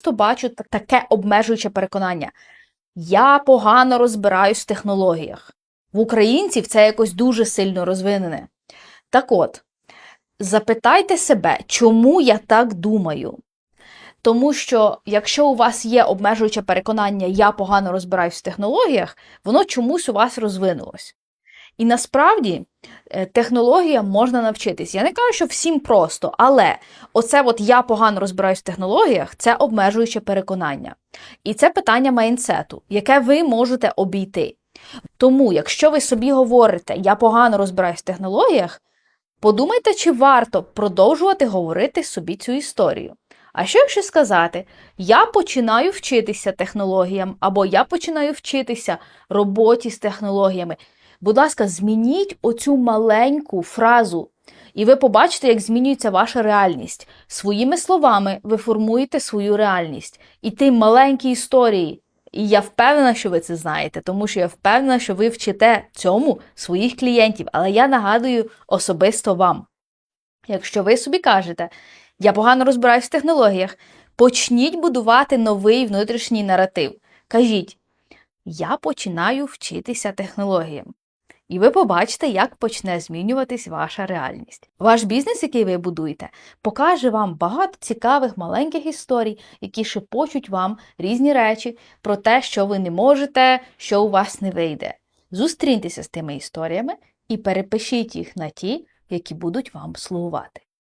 часто бачу таке обмежуюче переконання. Я погано розбираюсь в технологіях. В українців це якось дуже сильно розвинене. Так от, запитайте себе, чому я так думаю? Тому що якщо у вас є обмежуюче переконання, я погано розбираюсь в технологіях, воно чомусь у вас розвинулось. І насправді е, технологіям можна навчитись. Я не кажу, що всім просто, але оце от я погано розбираюсь в технологіях це обмежуюче переконання. І це питання майнсету, яке ви можете обійти. Тому, якщо ви собі говорите, я погано розбираюсь в технологіях, подумайте, чи варто продовжувати говорити собі цю історію. А що якщо сказати, я починаю вчитися технологіям, або я починаю вчитися роботі з технологіями. Будь ласка, змініть оцю маленьку фразу, і ви побачите, як змінюється ваша реальність. Своїми словами ви формуєте свою реальність. І ті маленькі історії. І я впевнена, що ви це знаєте, тому що я впевнена, що ви вчите цьому своїх клієнтів. Але я нагадую особисто вам. Якщо ви собі кажете, я погано розбираюсь в технологіях, почніть будувати новий внутрішній наратив. Кажіть, я починаю вчитися технологіям. І ви побачите, як почне змінюватись ваша реальність. Ваш бізнес, який ви будуєте, покаже вам багато цікавих маленьких історій, які шепочуть вам різні речі про те, що ви не можете, що у вас не вийде. Зустріньтеся з тими історіями і перепишіть їх на ті, які будуть вам слугувати.